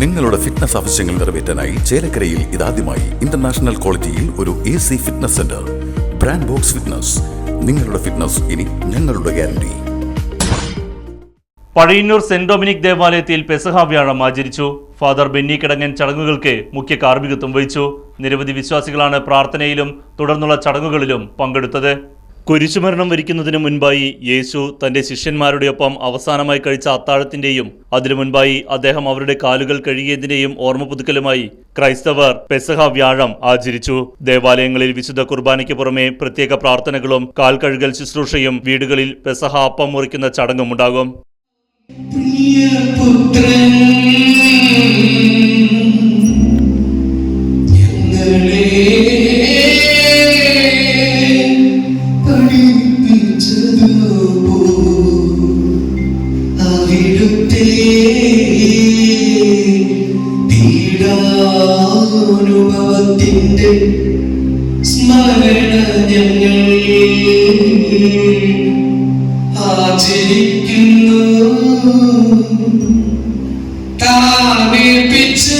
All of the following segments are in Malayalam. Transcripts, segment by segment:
നിങ്ങളുടെ ഫിറ്റ്നസ് ആവശ്യങ്ങൾ നിറവേറ്റാനായി ചേലക്കരയിൽ ഇതാദ്യമായി ഇന്റർനാഷണൽ ക്വാളിറ്റിയിൽ ഒരു A C fitness centre brand box fitness നിങ്ങളുടെ ഫിറ്റ്നസ് ഇനി ഞങ്ങളുടെ ഗ്യാരണ്ടി പഴയന്നൂർ സെന്റ് ഡൊമിനിക് ദേവാലയത്തിൽ പെസഹ വ്യാഴം ആചരിച്ചു. ഫാദർ ബെന്നി കിടങ്ങൻ ചടങ്ങുകൾക്ക് മുഖ്യ കാർമ്മികത്വം വഹിച്ചു. നിരവധി വിശ്വാസികളാണ് പ്രാർത്ഥനയിലും തുടർന്നുള്ള ചടങ്ങുകളിലും പങ്കെടുത്തത്. കുരിശുമരണം വരിക്കുന്നതിന് മുൻപായി യേശു തന്റെ ശിഷ്യന്മാരുടെ ഒപ്പം അവസാനമായി കഴിച്ച അത്താഴത്തിന്റെയും അതിനു മുൻപായി അദ്ദേഹം അവരുടെ കാലുകൾ കഴുകിയതിന്റെയും ഓർമ്മ പുതുക്കലുമായി ക്രൈസ്തവർ പെസഹ വ്യാഴം ആചരിച്ചു. ദേവാലയങ്ങളിൽ വിശുദ്ധ കുർബാനയ്ക്ക് പുറമെ പ്രത്യേക പ്രാർത്ഥനകളും കാൽ കഴുകൽ ശുശ്രൂഷയും വീടുകളിൽ പെസഹ അപ്പം മുറിക്കുന്ന ചടങ്ങും ഉണ്ടാകും ഞങ്ങളെ സ്മരണ ഞങ്ങൾ ആചരിക്കുന്നു. താമേൽപ്പിച്ച്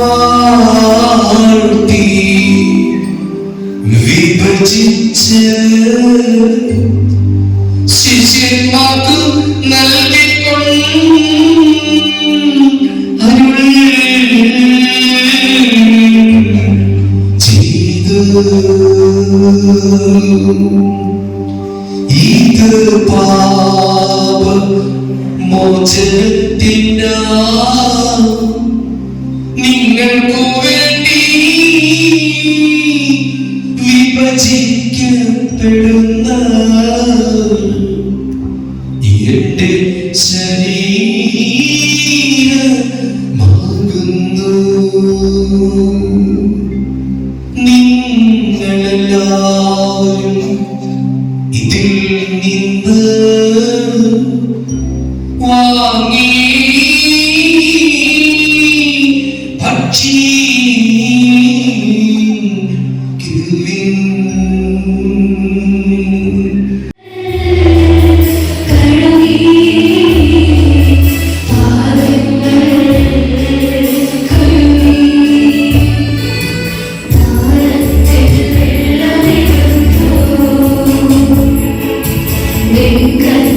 വാഴ്ത്തി വിഭജിച്ച് ശിഷ്യന്മാർക്ക് ഇത് പാപ മോചനത്തിനാ നിങ്ങൾക്കു വേണ്ടി വിഭജിക്കപ്പെടുന്ന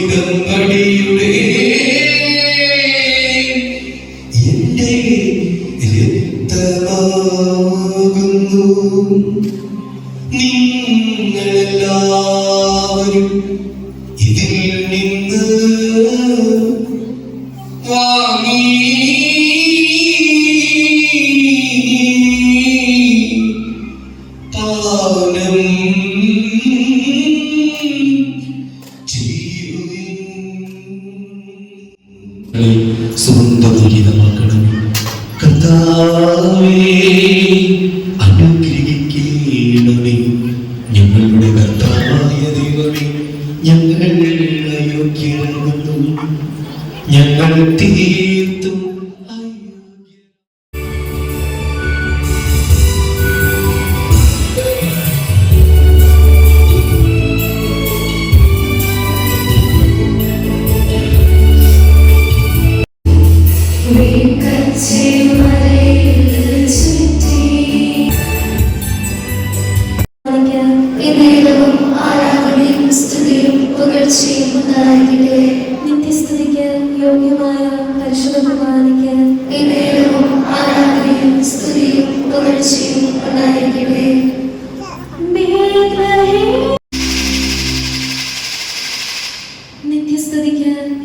പുതിയുടമ്പടിയുടെ എന്റെ രക്തമാകുന്നു നിങ്ങളെല്ലാവരും വീണമേ ഞങ്ങളുടെ കർത്താവായ ദൈവമേ ഞങ്ങൾ അയോഗ്യരാകുന്നു ഞങ്ങൾ തീർത്തും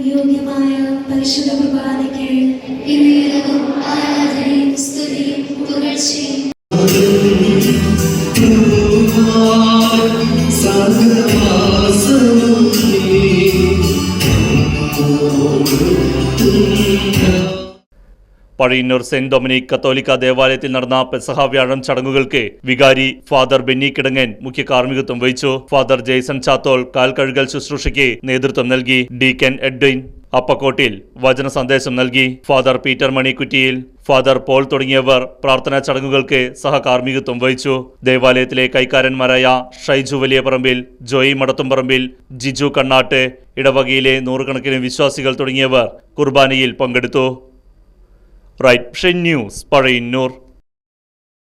യോഗ്യമായ പരിശുദ്ധ കുർബാനയ്ക്ക് പഴയന്നൂർ സെന്റ് ഡൊമിനിക് കത്തോലിക്ക ദേവാലയത്തിൽ നടന്ന പെസഹ വ്യാഴം ചടങ്ങുകൾക്ക് വികാരി ഫാദർ ബെന്നി കിടങ്ങൻ മുഖ്യ കാർമ്മികത്വം വഹിച്ചു. ഫാദർ ജെയ്സൺ ചാത്തോൾ കാൽ കഴുകൽ ശുശ്രൂഷയ്ക്ക് നേതൃത്വം നൽകി. ഡി കെൻ എഡ്വിൻ അപ്പക്കോട്ടിൽ വചന സന്ദേശം നൽകി. ഫാദർ പീറ്റർ മണിക്കുറ്റിയിൽ ഫാദർ പോൾ തുടങ്ങിയവർ പ്രാർത്ഥനാ ചടങ്ങുകൾക്ക് സഹകാർമ്മികത്വം വഹിച്ചു. ദേവാലയത്തിലെ കൈക്കാരന്മാരായ ഷൈജു വലിയപറമ്പിൽ ജോയി മടത്തുംപറമ്പിൽ ജിജു കണ്ണാട്ട് ഇടവകയിലെ നൂറുകണക്കിന് വിശ്വാസികൾ തുടങ്ങിയവർ കുർബാനയിൽ പങ്കെടുത്തു. right Şen News Parayannur